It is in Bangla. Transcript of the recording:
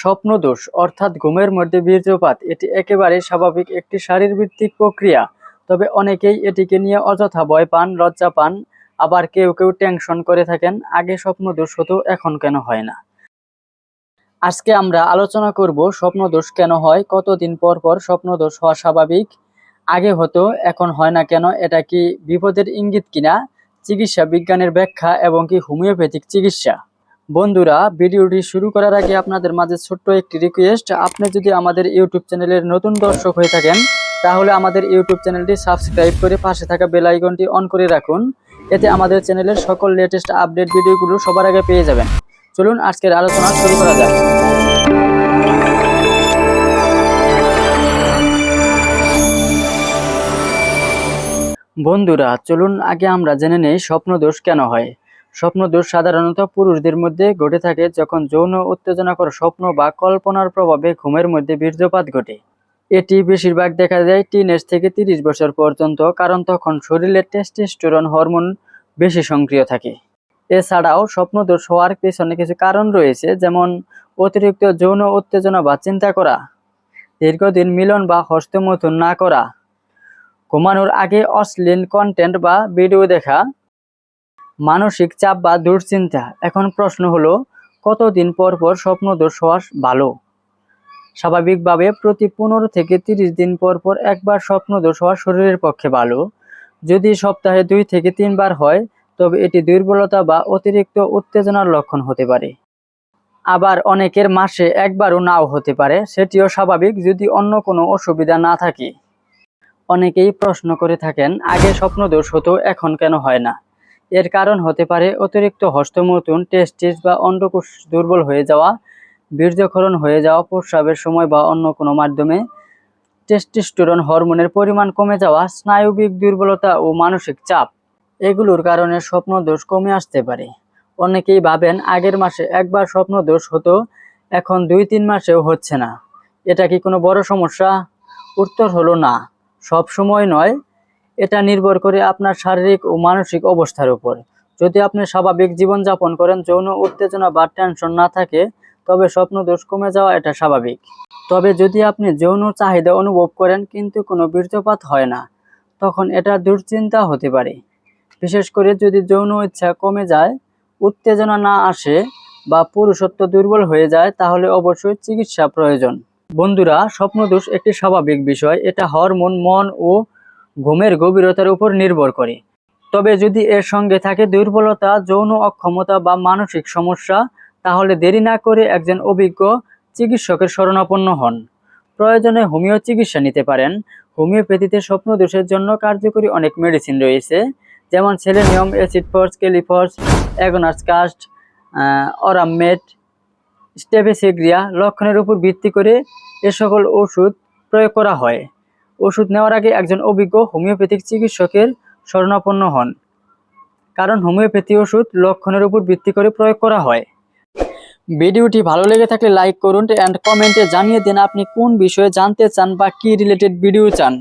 স্বপ্নদোষ অর্থাৎ ঘুমের মধ্যে বীর্যপাত, এটি একেবারে স্বাভাবিক একটি শারীরভিত্তিক প্রক্রিয়া। তবে অনেকেই এটিকে নিয়ে অযথা ভয় পান, লজ্জা পান। আবার কেউ কেউ টেনশন করে থাকেন, আগে স্বপ্নদোষ হতো, এখন কেন হয় না? আজকে আমরা আলোচনা করব স্বপ্নদোষ কেন হয়, কতদিন পর পর স্বপ্নদোষ হওয়া স্বাভাবিক, আগে হতো, এখন হয় না কেন, এটা কি বিপদের ইঙ্গিত কিনা? চিকিৎসা বিজ্ঞানের ব্যাখ্যা এবং কি হোমিওপ্যাথিক চিকিৎসা? বন্ধুরা, ভিডিওটি শুরু করার আগে আপনাদের মাঝে ছোট্ট একটি রিকোয়েস্ট আপনি যদি আমাদের ইউটিউব চ্যানেলের নতুন দর্শক হয়ে থাকেন, তাহলে আমাদের ইউটিউব চ্যানেলটি সাবস্ক্রাইব করে পাশে থাকা বেল আইকনটি অন করে রাখুন। এতে আমাদের চ্যানেলের সকল লেটেস্ট আপডেট ভিডিওগুলো সবার আগে পেয়ে যাবেন। চলুন, আজকের আলোচনা শুরু করা যাক। বন্ধুরা, চলুন আগে আমরা জেনে নেই স্বপ্নদোষ কেন হয়। স্বপ্নদোষ সাধারণত পুরুষদের মধ্যে ঘটে থাকে যখন যৌন উত্তেজনাকর স্বপ্ন বা কল্পনার প্রভাবে ঘুমের মধ্যে বীর্যপাত ঘটে। এটি বেশিরভাগ দেখা যায় টিনেজ থেকে তিরিশ বছর পর্যন্ত, কারণ তখন শরীরে টেস্টোস্টেরন হরমোন বেশি সক্রিয় থাকে। এছাড়াও স্বপ্নদোষ হওয়ার পেছনে কিছু কারণ রয়েছে, যেমন অতিরিক্ত যৌন উত্তেজনা বা চিন্তা করা, দীর্ঘদিন মিলন বা হস্তমৈথুন না করা, ঘুমানোর আগে অশ্লীল কন্টেন্ট বা ভিডিও দেখা মানসিক চাপ বা দুশ্চিন্তা। এখন প্রশ্ন হলো, কতদিন পর পর স্বপ্নদোষ হওয়া ভালো? স্বাভাবিকভাবে প্রতি পনেরো থেকে তিরিশ দিন পর পর একবার স্বপ্নদোষ হওয়া শরীরের পক্ষে ভালো। যদি সপ্তাহে দুই থেকে তিনবার হয়, তবে এটি দুর্বলতা বা অতিরিক্ত উত্তেজনার লক্ষণ হতে পারে। আবার অনেকের মাসে একবারও নাও হতে পারে, সেটিও স্বাভাবিক যদি অন্য কোনো অসুবিধা না থাকে। অনেকেই প্রশ্ন করে থাকেন, আগে স্বপ্নদোষ হতো, এখন কেন হয় না? এর কারণ হতে পারে অতিরিক্ত হস্তমৈথুন টেস্টিস বা অন্ডকোষ দুর্বল হয়ে যাওয়া, বীর্যক্ষরণ হয়ে যাওয়া, প্রস্রাবের সময় বা অন্য কোনো মাধ্যমে। টেস্টোস্টেরন হরমোনের পরিমাণ কমে যাওয়া, স্নায়ুবিক দুর্বলতা ও মানসিক চাপ, এগুলোর কারণে স্বপ্নদোষ কমে আসতে পারে। অনেকেই ভাবেন আগের মাসে একবার স্বপ্নদোষ হতো, এখন দুই তিন মাসেও হচ্ছে না। এটা কি কোনো বড় সমস্যা? উত্তর হলো না। সব সময় নয় এটা নির্ভর করে আপনার শারীরিক ও মানসিক অবস্থার উপর। যদি আপনি স্বাভাবিক জীবনযাপন করেন, যৌন উত্তেজনা বা টেনশন না থাকে, তবে স্বপ্ন দোষ কমে যাওয়া এটা স্বাভাবিক। তবে যদি আপনি যৌন চাহিদা অনুভব করেন, কিন্তু কোনো বীর্যপাত হয় না, তখন এটা দুশ্চিন্তা হতে পারে। বিশেষ করে যদি যৌন ইচ্ছা কমে যায়, উত্তেজনা না আসে বা পুরুষত্ব দুর্বল হয়ে যায়, তাহলে অবশ্যই চিকিৎসা প্রয়োজন। বন্ধুরা, স্বপ্নদোষ একটি স্বাভাবিক বিষয়। এটা হরমোন, মন ও ঘুমের গভীরতার উপর নির্ভর করে। তবে যদি এর সঙ্গে থাকে দুর্বলতা, যৌন অক্ষমতা বা মানসিক সমস্যা, তাহলে দেরি না করে একজন অভিজ্ঞ চিকিৎসকের শরণাপন্ন হন। প্রয়োজনে হোমিও চিকিৎসা নিতে পারেন। হোমিওপ্যাথিতে স্বপ্ন দোষের জন্য কার্যকরী অনেক মেডিসিন রয়েছে, যেমন selenium, acid phos kali phos agnus castus aurum met staphysagria লক্ষণের উপর ভিত্তি করে এ সকল ওষুধ প্রয়োগ করা হয়। ওষুধ নেওয়ার আগে একজন অভিজ্ঞ হোমিওপ্যাথিক চিকিৎসকের শরণাপন্ন হন। কারণ হোমিওপ্যাথি ওষুধ লক্ষণের উপর ভিত্তি করে প্রয়োগ করা হয়। ভিডিওটি ভালো লেগে থাকলে লাইক করুন অ্যান্ড কমেন্টে জানিয়ে দিন আপনি কোন বিষয়ে জানতে চান বা কি রিলেটেড ভিডিও চান।